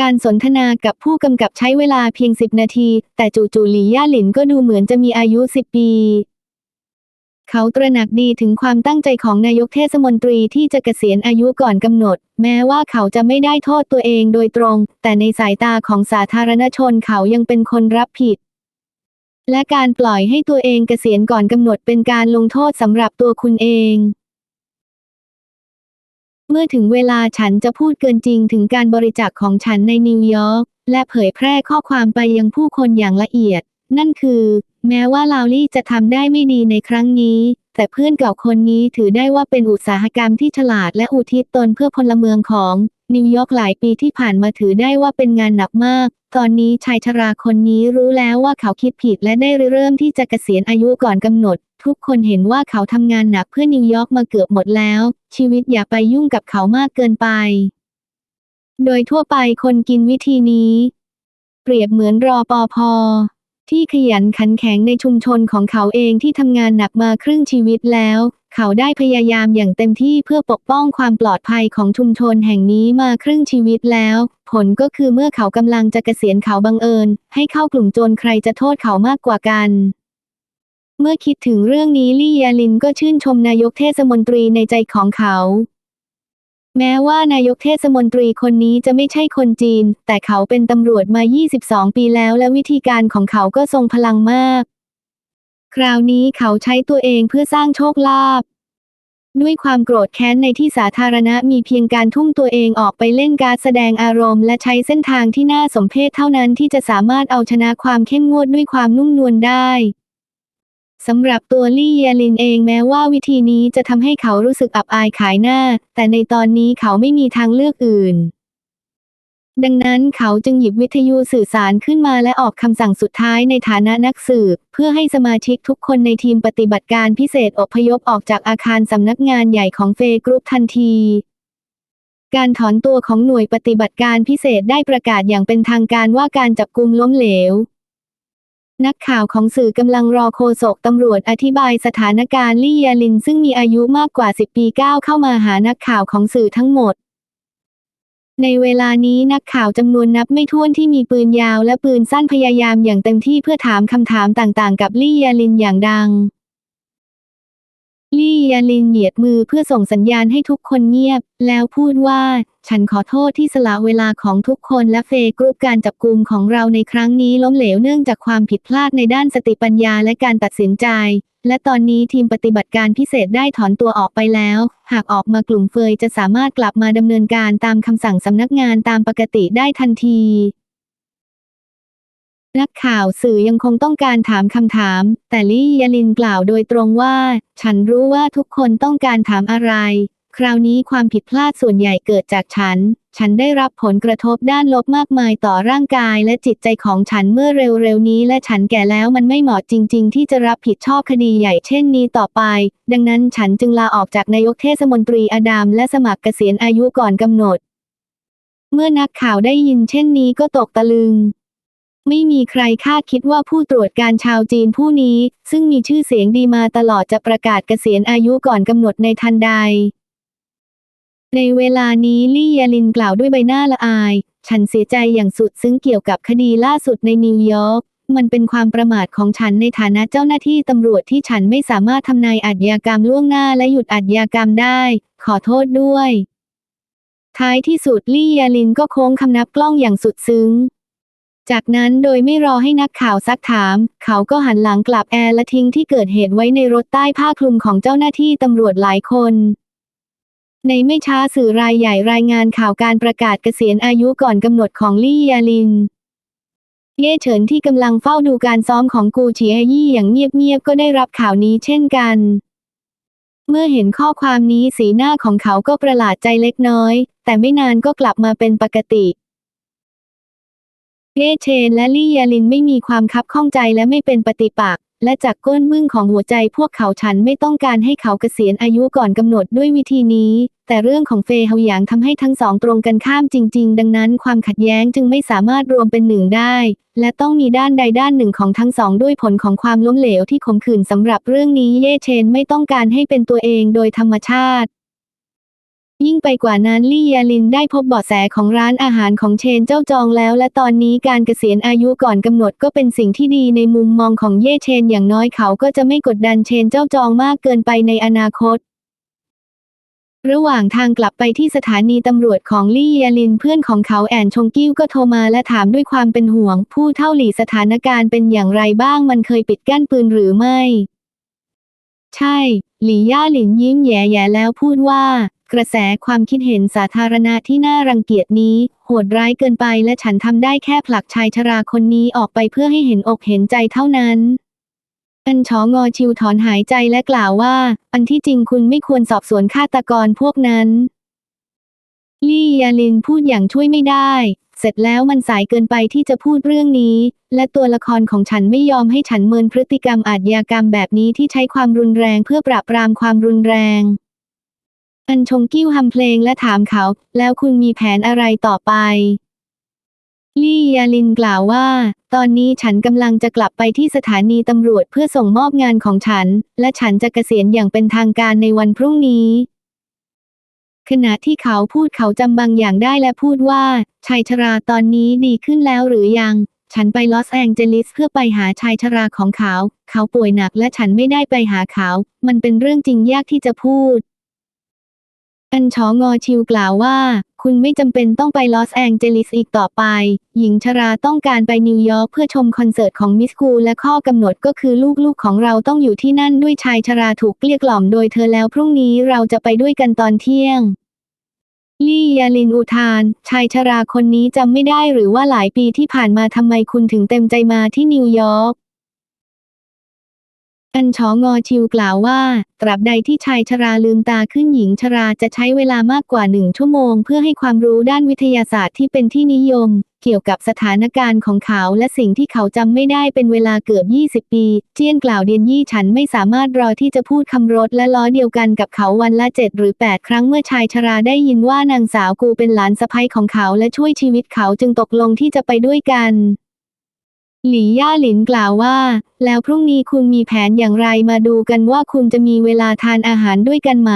การสนทนากับผู้กำกับใช้เวลาเพียง 10 นาที แต่จู่ๆหลี่ย่าหลินก็ดูเหมือนจะมีอายุ 10 ปี เขาตระหนักดีถึงความตั้งใจของนายกเทศมนตรีที่จะเกษียณอายุก่อนกำหนด แม้ว่าเขาจะไม่ได้โทษตัวเองโดยตรง แต่ในสายตาของสาธารณชนเขายังเป็นคนรับผิด และการปล่อยให้ตัวเองเกษียณก่อนกำหนดเป็นการลงโทษสำหรับตัวคุณเอง เมื่อถึงเวลาฉันจะพูดเกินจริงถึงการบริจาคของฉันในนิวยอร์กและเผยแพร่ข้อความไปยังผู้คนอย่างละเอียด นั่นคือ แม้ว่าลาวลี่จะทำได้ไม่ดีในครั้งนี้ แต่เพื่อนเก่าคนนี้ถือได้ว่าเป็นอุตสาหกรรมที่ฉลาดและอุทิศตนเพื่อพลเมืองของนิวยอร์กหลายปีที่ผ่านมาถือได้ว่าเป็นงานหนักมาก ตอนนี้ชายชราคนนี้รู้แล้วว่าเขาคิดผิดและได้เริ่มที่จะเกษียณอายุก่อนกำหนด ทุกคนเห็นว่าเขาทำงานหนักเพื่อนิวยอร์กมาเกือบหมดแล้ว ชีวิตอย่าไปยุ่งกับเขามากเกินไป โดยทั่วไปคนกินวิธีนี้ เปรียบเหมือนรอปอพอที่ขยันขันแข็งในชุมชนของเขาเองที่ทำงานหนักมาครึ่งชีวิตแล้ว เขาได้พยายามอย่างเต็มที่เพื่อปกป้องความปลอดภัยของชุมชนแห่งนี้มาครึ่งชีวิตแล้ว ผลก็คือเมื่อเขากำลังจะเกษียณเขาบังเอิญ ให้เข้ากลุ่มโจรใครจะโทษเขามากกว่ากัน เมื่อคิดถึงเรื่องนี้ลี่ยาลินก็ชื่นชมนายกเทศมนตรีในใจของเขา แม้ว่านายกเทศมนตรีคนนี้จะไม่ใช่คนจีน แต่เขาเป็นตำรวจมา 22 ปีแล้วและวิธีการของเขาก็ทรงพลังมาก คราวนี้เขาใช้ตัวเองเพื่อสร้างโชคลาภด้วยความโกรธแค้นในที่สาธารณะมีเพียงการทุ่มตัวเองออกไปเล่นการแสดงอารมณ์และใช้เส้นทางที่น่าสมเพชเท่านั้นที่จะสามารถเอาชนะความเข้มงวดด้วยความนุ่มนวลได้ สำหรับตัวลี่เยลินเองแม้ว่าวิธีนี้จะทำให้เขารู้สึกอับอายขายหน้า แต่ในตอนนี้เขาไม่มีทางเลือกอื่น ดังนั้นเขาจึงหยิบวิทยุสื่อสารขึ้นมาและออกคำสั่งสุดท้ายในฐานะนักสืบ เพื่อให้สมาชิกทุกคนในทีมปฏิบัติการพิเศษอพยพออกจากอาคารสำนักงานใหญ่ของเฟกรุ๊ปทันทีการถอนตัวของหน่วยปฏิบัติการพิเศษได้ประกาศอย่างเป็นทางการว่าการจับกุมล้มเหลว นักข่าวของสื่อกำลังรอโฆษกตำรวจอธิบายสถานการณ์ลี่ยาลินซึ่งมีอายุมากกว่า 10 ปีก้าวเข้ามาหานักข่าวของสื่อทั้งหมด ในเวลานี้นักข่าวจำนวนนับไม่ถ้วนที่มีปืนยาวและปืนสั้นพยายามอย่างเต็มที่เพื่อถามคำถามต่างๆ กับลี่ยาลินอย่างดัง ลี่ยาลินเหยียดมือเพื่อส่งสัญญาณให้ทุกคนเงียบ แล้วพูดว่า ฉันขอโทษที่สละเวลาของทุกคนและเฟยกรุ๊ปการจับกลุ่มของเราในครั้งนี้ล้มเหลวเนื่องจากความผิดพลาดในด้านสติปัญญาและการตัดสินใจ และตอนนี้ทีมปฏิบัติการพิเศษได้ถอนตัวออกไปแล้ว หากออกมากลุ่มเฟยจะสามารถกลับมาดำเนินการตามคำสั่งสำนักงานตามปกติได้ทันที นักข่าวสื่อยังคงต้องการถามคำถาม แต่ลี่ยาลินกล่าวโดยตรงว่า ฉันรู้ว่าทุกคนต้องการถามอะไร คราวนี้ความผิดพลาดส่วนใหญ่เกิดจากฉัน ฉันได้รับผลกระทบด้านลบมากมายต่อร่างกายและจิตใจของฉันเมื่อเร็วๆนี้ และฉันแก่แล้วมันไม่เหมาะจริง ๆ ที่จะรับผิดชอบคดีใหญ่เช่นนี้ต่อไป ดังนั้นฉันจึงลาออกจากนายกเทศมนตรีอดัมและสมัครเกษียณอายุก่อนกำหนด เมื่อนักข่าวได้ยินเช่นนี้ก็ตกตะลึง ไม่มีใครคาดคิดว่าผู้ตรวจการชาวจีนผู้นี้ ซึ่งมีชื่อเสียงดีมาตลอดจะประกาศเกษียณอายุก่อนกำหนดในทันใด ในเวลานี้ลี่ยาลินกล่าวด้วยใบหน้าละอาย ฉันเสียใจอย่างสุดซึ้งเกี่ยวกับคดีล่าสุดในนิวยอร์กมันเป็นความประมาทของฉันในฐานะเจ้าหน้าที่ตำรวจที่ฉันไม่สามารถทำนายอาชญากรรมล่วงหน้าและหยุดอาชญากรรมได้ ขอโทษด้วย ท้ายที่สุดลี่ยาลินก็โค้งคำนับกล้องอย่างสุดซึ้ง จากนั้นโดยไม่รอให้นักข่าวซักถาม เขาก็หันหลังกลับแอร์และทิ้งที่เกิดเหตุไว้ในรถใต้ผ้าคลุมของเจ้าหน้าที่ตำรวจหลายคน ในไม่ช้าสื่อรายใหญ่รายงานข่าวการประกาศเกษียณอายุก่อนกำหนดของลี่ยาลิน เย่เฉินที่กำลังเฝ้าดูการซ้อมของกูเฉียยี่อย่างเงียบๆก็ได้รับข่าวนี้เช่นกันเมื่อเห็นข้อความนี้สีหน้าของเขาก็ประหลาดใจเล็กน้อย แต่ไม่นานก็กลับมาเป็นปกติ เย่เชนและลี่ยาลินไม่มีความคับข้องใจและไม่เป็นปฏิปักษ์และจากก้นมึ่งของหัวใจพวกเขาฉันไม่ต้องการให้เขาเกษียณอายุก่อนกำหนดด้วยวิธีนี้ แต่เรื่องของเฟยเฮาหยางทำให้ทั้งสองตรงกันข้ามจริง ๆ ดังนั้นความขัดแย้งจึงไม่สามารถรวมเป็นหนึ่งได้ และต้องมีด้านใดด้านหนึ่งของทั้งสองด้วยผลของความล้มเหลวที่ขมขื่นสำหรับเรื่องนี้เย่เชนไม่ต้องการให้เป็นตัวเองโดยธรรมชาติ ยิ่งไปกว่านั้นลี่ยาลินได้พบเบาะแสของร้านอาหารของเชนเจ้าจองแล้ว และตอนนี้การเกษียณอายุก่อนกำหนดก็เป็นสิ่งที่ดีในมุมมองของเย่เชนอย่างน้อยเขาก็จะไม่กดดันเชนเจ้าจองมากเกินไปในอนาคต ระหว่างทางกลับไปที่สถานีตำรวจของลี่ยาลินเพื่อนของเขาแอนชงกิ้วก็โทรมาและถามด้วยความเป็นห่วง ผู้เท่าหลี่สถานการณ์เป็นอย่างไรบ้างมันเคยปิดกั้นปืนหรือไม่ ใช่ หลี่ย่าหลินยิ้มแย่ๆแล้วพูดว่า กระแสความคิดเห็นสาธารณะที่น่ารังเกียจนี้ โหดร้ายเกินไปและฉันทำได้แค่ผลักชายชราคนนี้ออกไปเพื่อให้เห็นอกเห็นใจเท่านั้นอันชองอชิวถอนหายใจและกล่าวว่า อันที่จริงคุณไม่ควรสอบสวนฆาตกรพวกนั้น ลี่ยาลินพูดอย่างช่วยไม่ได้ เสร็จแล้วมันสายเกินไปที่จะพูดเรื่องนี้ และตัวละครของฉันไม่ยอมให้ฉันเมินพฤติกรรมอาชญากรรมแบบนี้ที่ใช้ความรุนแรงเพื่อปราบปรามความรุนแรง อันชงกิ้วฮัมเพลงและถามเขา แล้วคุณมีแผนอะไรต่อไป ลี่ยาลินกล่าวว่า ตอนนี้ฉันกำลังจะกลับไปที่สถานีตำรวจเพื่อส่งมอบงานของฉัน และฉันจะเกษียณอย่างเป็นทางการในวันพรุ่งนี้ ขณะที่เขาพูดเขาจำบางอย่างได้และพูดว่าชายชราตอนนี้ดีขึ้นแล้วหรือยัง ฉันไปลอสแองเจลิสเพื่อไปหาชายชราของเขา เขาป่วยหนักและฉันไม่ได้ไปหาเขา มันเป็นเรื่องจริงยากที่จะพูด อันชองอชิวกล่าวว่า คุณไม่จำเป็นต้องไปลอสแองเจลิสอีกต่อไป หญิงชราต้องการไปนิวยอร์กเพื่อชมคอนเสิร์ตของมิสคูและข้อกำหนดก็คือลูกๆของเราต้องอยู่ที่นั่นด้วยชายชราถูกเกลี้ยกล่อมโดยเธอแล้วพรุ่งนี้เราจะไปด้วยกันตอนเที่ยง ลี่ยาลินอุทาน ชายชราคนนี้จำไม่ได้หรือว่าหลายปีที่ผ่านมาทำไมคุณถึงเต็มใจมาที่นิวยอร์ก อันชองอชิวกล่าวว่า ตราบใดที่ชายชราลืมตาขึ้นหญิงชราจะใช้เวลามากกว่าหนึ่งชั่วโมง เพื่อให้ความรู้ด้านวิทยาศาสตร์ที่เป็นที่นิยม เกี่ยวกับสถานการณ์ของเขาและสิ่งที่เขาจำไม่ได้เป็นเวลาเกือบ 20 ปี เจียนกล่าวเดียนยี่ฉันไม่สามารถรอที่จะพูดคำรถและล้อเดียวกันกับเขาวันละเจ็ดหรือ 8 ครั้งเมื่อชายชราได้ยินว่านางสาวกูเป็นหลานสะใภ้ของเขาและช่วยชีวิตเขาจึงตกลงที่จะไปด้วยกัน หลี่ย่าหลินกล่าวว่า แล้วพรุ่งนี้คุณมีแผนอย่างไรมาดูกันว่าคุณจะมีเวลาทานอาหารด้วยกันไหม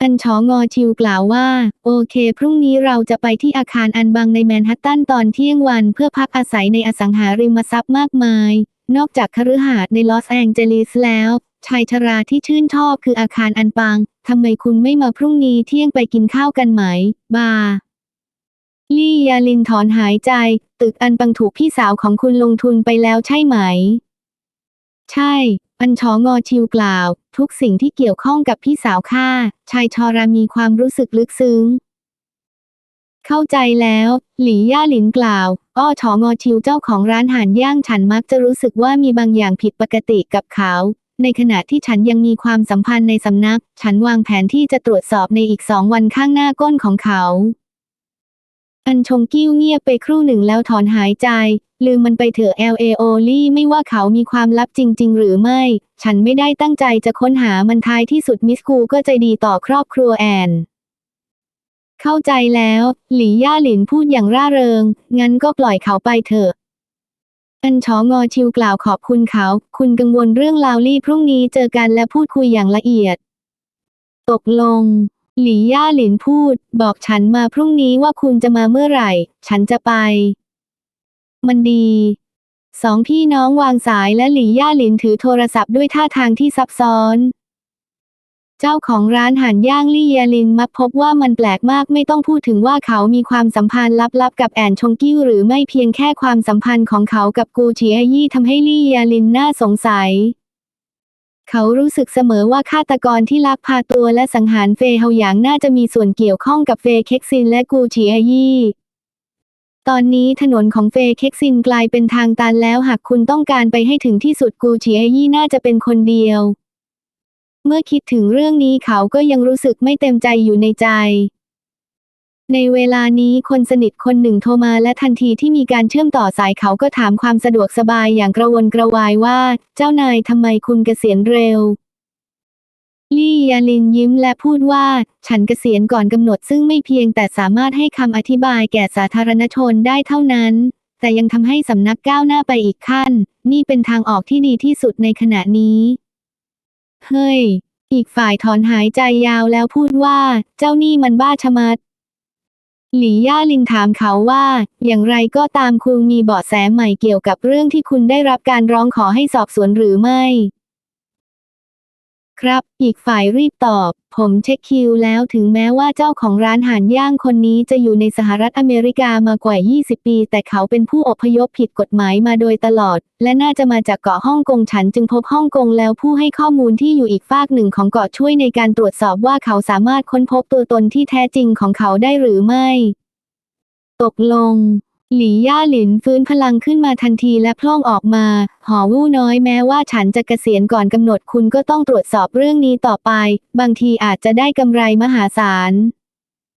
อันชองอชิวกล่าวว่า โอเค พรุ่งนี้เราจะไปที่อาคารอันบังในแมนฮัตตันตอนเที่ยงวันเพื่อพักอาศัยในอสังหาริมทรัพย์มากมาย นอกจากคฤหาสน์ในลอสแองเจลิสแล้วชายชราที่ชื่นชอบคืออาคารอันปัง ทำไมคุณไม่มาพรุ่งนี้เที่ยงไปกินข้าวกันไหม บา ลี่ยาลินถอนหายใจ ตึกอันปังถูกพี่สาวของคุณลงทุนไปแล้วใช่ไหม ใช่ อันชองอชิวกล่าว ทุกสิ่งที่เกี่ยวข้องกับพี่สาวข้าชายชอรามีความรู้สึกลึกซึ้ง เข้าใจแล้ว หลี่ย่าหลินกล่าว อ้อชองอชิวเจ้าของร้านหานย่างฉันมักจะรู้สึกว่ามีบางอย่างผิดปกติกับเขา ในขณะที่ฉันยังมีความสัมพันธ์ในสำนัก ฉันวางแผนที่จะตรวจสอบในอีกสองวันข้างหน้าก้นของเขา อันชงกิ้วเงียบไปครู่หนึ่งแล้วถอนหายใจ ลืมมันไปเถอะ L A O ลี่ไม่ว่าเขามีความลับจริง ๆ หรือไม่ ฉันไม่ได้ตั้งใจจะค้นหามันท้ายที่สุดมิสคูก็ใจดีต่อครอบครัวแอน เข้าใจแล้ว หลี่ย่าหลินพูดอย่างร่าเริง งั้นก็ปล่อยเขาไปเถอะ อันชองอชิวกล่าวขอบคุณเขา คุณกังวลเรื่องลาวลี่พรุ่งนี้เจอกันและพูดคุยอย่างละเอียด ตกลง หลี่ย่าหลินพูด บอกฉันมาพรุ่งนี้ว่าคุณจะมาเมื่อไหร่ ฉันจะไป มันดี สองพี่น้องวางสายและหลี่ย่าหลินถือโทรศัพท์ด้วยท่าทางที่ซับซ้อน เจ้าของร้านห่านย่างลี่ยาลินมักพบว่ามันแปลกมากไม่ต้องพูดถึงว่าเขามีความสัมพันธ์ลับๆกับแอนชงกิ้วหรือไม่เพียงแค่ความสัมพันธ์ของเขากับกูเฉียยี่ทำให้ลี่ยาลินน่าสงสัย เขารู้สึกเสมอว่าฆาตกรที่ลักพาตัวและสังหารเฟยเฮาหยางน่าจะมีส่วนเกี่ยวข้องกับเฟยเค็กซินและกูเฉียยี่ตอนนี้ถนนของเฟยเค็กซินกลายเป็นทางตันแล้วหากคุณต้องการไปให้ถึงที่สุดกูเฉียยี่น่าจะเป็นคนเดียว เมื่อคิดถึงเรื่องนี้เขาก็ยังรู้สึกไม่เต็มใจอยู่ในใจ ในเวลานี้คนสนิทคนหนึ่งโทรมาและทันทีที่มีการเชื่อมต่อสายเขาก็ถามความสะดวกสบายอย่างกระวนกระวายว่า เจ้านายทำไมคุณเกษียณเร็ว ลี่ยาลินยิ้มและพูดว่า ฉันเกษียณก่อนกำหนดซึ่งไม่เพียงแต่สามารถให้คำอธิบายแก่สาธารณชนได้เท่านั้น แต่ยังทำให้สำนักก้าวหน้าไปอีกขั้น นี่เป็นทางออกที่ดีที่สุดในขณะนี้ เฮ้ยอีกฝ่ายถอนหายใจยาวแล้วพูดว่า เจ้านี่มันบ้าชะมัด หลี่ย่าลิงถามเขาว่า อย่างไรก็ตามคุณมีเบาะแสใหม่เกี่ยวกับเรื่องที่คุณได้รับการร้องขอให้สอบสวนหรือไม่ ครับ อีกฝ่ายรีบตอบ ผมเช็คคิวแล้วถึงแม้ว่าเจ้าของร้านหานย่างคนนี้จะอยู่ในสหรัฐอเมริกามากว่า 20 ปี แต่เขาเป็นผู้อพยพผิดกฎหมายมาโดยตลอด และน่าจะมาจากเกาะฮ่องกงฉันจึงพบฮ่องกงแล้วผู้ให้ข้อมูลที่อยู่อีกฝากหนึ่งของเกาะช่วยในการตรวจสอบว่าเขาสามารถค้นพบตัวตนที่แท้จริงของเขาได้หรือไม่ ตกลง หลี่ย่าหลินฟื้นพลังขึ้นมาทันทีและพล่องออกมา หอวู้น้อยแม้ว่าฉันจะเกษียณก่อนกำหนดคุณก็ต้องตรวจสอบเรื่องนี้ต่อไป บางทีอาจจะได้กำไรมหาศาล